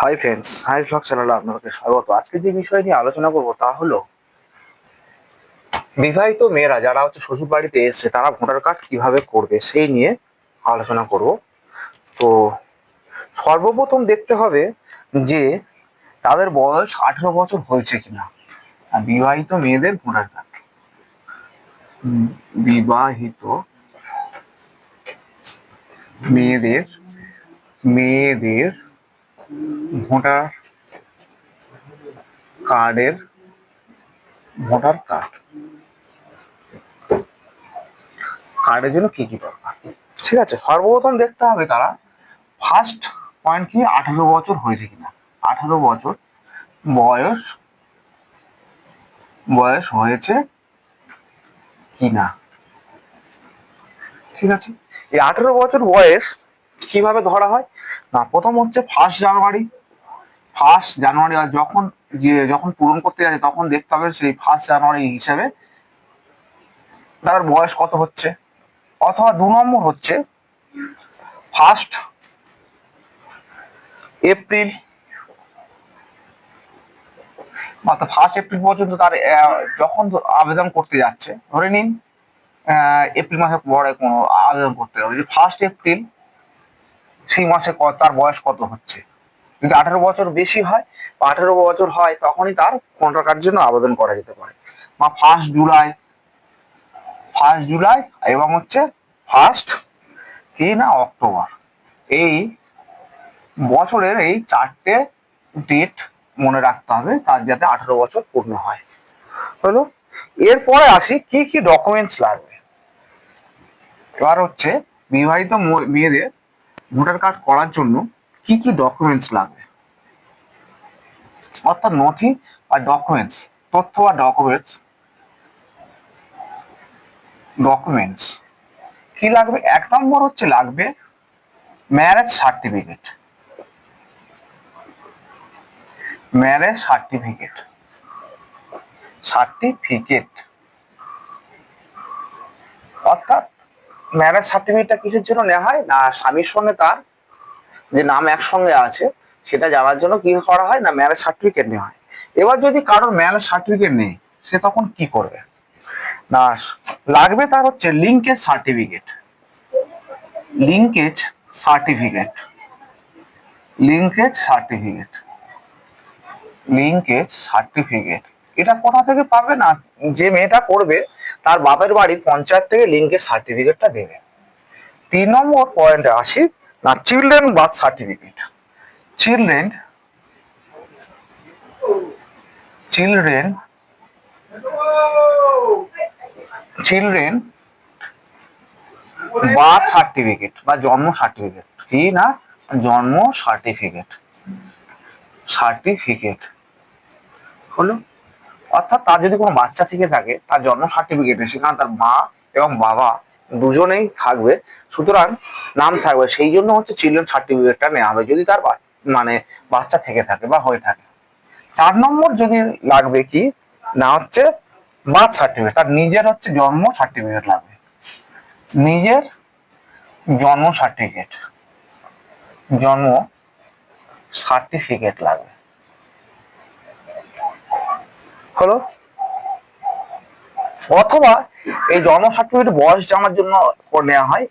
Hi friends high blog চ্যানেলে আপনাদেরকে স্বাগত। আজকে যে বিষয় নিয়ে আলোচনা করব তা হলো, বিবাহিত মেয়েরা যারা হচ্ছে শ্বশুর বাড়িতে এসছে, তারা ভোটার কার্ড কীভাবে করবে সেই নিয়ে আলোচনা করব। তো সর্বপ্রথম দেখতে হবে যে তাদের বয়স আঠেরো বছর হয়েছে কিনা। বিবাহিত মেয়েদের ভোটার কার্ড। বিবাহিত মেয়েদের মেয়েদের ভোটার কার্ডের, ভোটার কার্ড। কার্ডের জন্য কি কি দরকার? ঠিক আছে, সর্বপ্রথম দেখতে হবে তারা ফার্স্ট পয়েন্ট কি, আঠারো বছর হয়েছে কিনা। আঠারো বছর বয়স বয়স হয়েছে কিনা। ঠিক আছে? এই আঠারো বছর বয়স কীভাবে ধরা হয়? না, প্রথম হচ্ছে ফার্স্ট জানুয়ারি। ফার্স্ট জানুয়ারি যখন যে যখন পূরণ করতে যাচ্ছে, তখন দেখতে হবে সেই ফার্স্ট জানুয়ারি হিসেবে তার বয়স কত হচ্ছে। অথবা দু নম্বর হচ্ছে ফার্স্ট এপ্রিল অর্থাৎ ফার্স্ট এপ্রিল পর্যন্ত তার যখন আবেদন করতে যাচ্ছে, ধরে নিন এপ্রিল মাসের পরে কোনো আবেদন করতে হবে। যে ফার্স্ট এপ্রিল সেই মাসে তার বয়স কত হচ্ছে? যদি আঠারো বছর বেশি হয় বা আঠারো বছর হয়, তখনই তার কার্ডের জন্য আবেদন করা যেতে পারে। বা ফার্স্ট জুলাই ফার্স্ট জুলাই এবং হচ্ছে ফার্স্ট কি না অক্টোবর এই বছরের এই চারটে ডেট মনে রাখতে হবে, তার যাতে আঠারো বছর পূর্ণ হয়। হলো, এরপরে আসি কি কি ডকুমেন্টস লাগবে? এবার হচ্ছে বিবাহিত মেয়েদের ভোটার কার্ড করার জন্য কি কি ডকুমেন্টস লাগবে? অর্থাৎ নথি বা ডকুমেন্টস তথ্য বা ডকুমেন্টস ডকুমেন্টস কি লাগবে? এক নম্বর হচ্ছে লাগবে marriage certificate marriage certificate certificate অর্থাৎ ম্যারেজ সার্টিফিকেটটা কিসের জন্য নেওয়া হয়? না, স্বামীর সঙ্গে তার যে নাম একসঙ্গে আছে, সেটা জানার জন্য কি করা হয়? না, ম্যারেজ সার্টিফিকেট নেওয়া হয়। এবার যদি কারোর ম্যারেজ সার্টিফিকেট নেই, সে তখন কি করবে? না, লাগবে তার হচ্ছে linkage certificate linkage certificate linkage certificate linkage certificate এটা কোথা থেকে পাবে না? যে মেয়েটা করবে, তার বাপের বাড়ির পঞ্চায়েত থেকে লিঙ্কের সার্টিফিকেটটা দেবে। তিন নম্বর পয়েন্টে আসি, না children birth certificate children children children birth certificate বা জন্ম সার্টিফিকেট কি না? জন্ম সার্টিফিকেট সার্টিফিকেট হলো অর্থাৎ তার যদি কোনো বাচ্চা থেকে থাকে, তার জন্ম সার্টিফিকেটে সেখানে তার মা এবং বাবা দুজনেই থাকবে, সুতরাং নাম থাকবে। সেই জন্য হচ্ছে চিলড্রেন সার্টিফিকেটটা নেওয়া হবে যদি তার মানে বাচ্চা থেকে থাকে বা হয়ে থাকে। চার নম্বর যদি লাগবে কি? না হচ্ছে বার্থ সার্টিফিকেট তার নিজের হচ্ছে জন্ম সার্টিফিকেট লাগবে। নিজের জন্ম সার্টিফিকেট জন্ম সার্টিফিকেট লাগবে। হলো? অথবা এই জন্ম সার্টিফিকেট বয়স জানার জন্য নেওয়া হয়।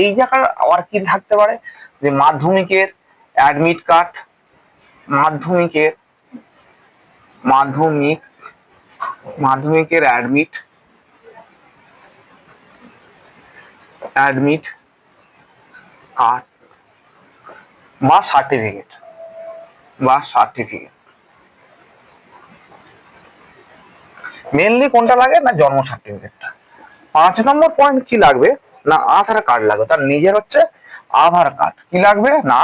এই জায়গার আবার কি থাকতে পারে? যে মাধ্যমিকের অ্যাডমিট কার্ড মাধ্যমিকের, মাধ্যমিক, মাধ্যমিকের অ্যাডমিট অ্যাডমিট কার্ড বা সার্টিফিকেট বা সার্টিফিকেট মেনলি কোনটা লাগে? না জন্ম সার্টিফিকেটটা পাঁচ নম্বর পয়েন্ট কি লাগবে? না, আধার কার্ড লাগবে। তার নিজের হচ্ছে আধার কার্ড কি লাগবে? না,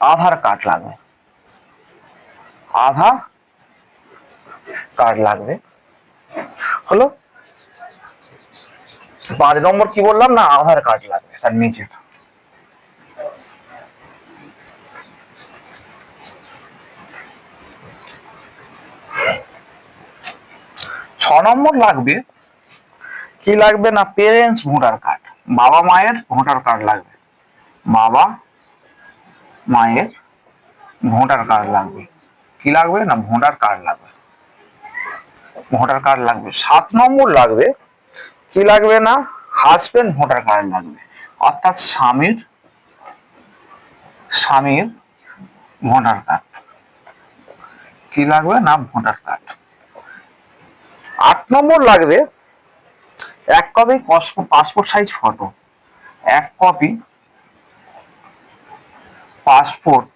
আধার কার্ড লাগবে। আধার কার্ড লাগবে। হলো? পাঁচ নম্বর কি বললাম? না, আধার কার্ড লাগবে। তার নিজের। নম্বর লাগবে। কি লাগবে না? পেরেন্টস ভোটার কার্ড বাবা মায়ের ভোটার কার্ড লাগবে। বাবা মায়ের ভোটার কার্ড লাগবে। কি লাগবে না? ভোটার কার্ড লাগবে। ভোটার কার্ড লাগবে। সাত নম্বর লাগবে। কি লাগবে না? হাজবেন্ড ভোটার কার্ড লাগবে। অর্থাৎ স্বামীর স্বামীর ভোটার কার্ড কি লাগবে না? ভোটার কার্ড আট নম্বর লাগবে এক কপি পাসপোর্ট সাইজ ফটো এক copy passport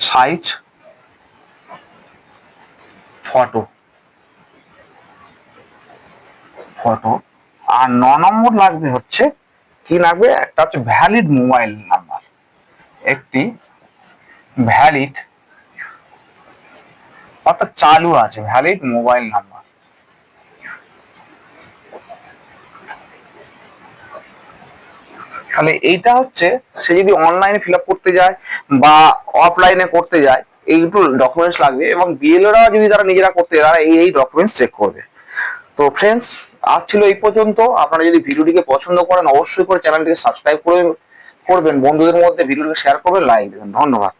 size photo photo আর ন নম্বর লাগবে হচ্ছে, কি লাগবে? একটা হচ্ছে ভ্যালিড মোবাইল নাম্বার একটি ভ্যালিড অর্থাৎ চালু আছে ভ্যালিড মোবাইল নাম্বার তাহলে এইটা হচ্ছে, সে যদি অনলাইনে ফিল করতে যায় বা অফলাইনে করতে যায়, এই দুটো ডকুমেন্টস লাগবে এবং বিএলওরা যদি তারা নিজেরা করতে তারা এই এই ডকুমেন্টস চেক করবে। তো ফ্রেন্ডস আজ ছিল এই পর্যন্ত। আপনারা যদি ভিডিওটিকে পছন্দ করেন, অবশ্যই করে চ্যানেলটিকে সাবস্ক্রাইব করে করবেন। বন্ধুদের মধ্যে ভিডিওটিকে শেয়ার করবেন লাইক দেবেন। ধন্যবাদ।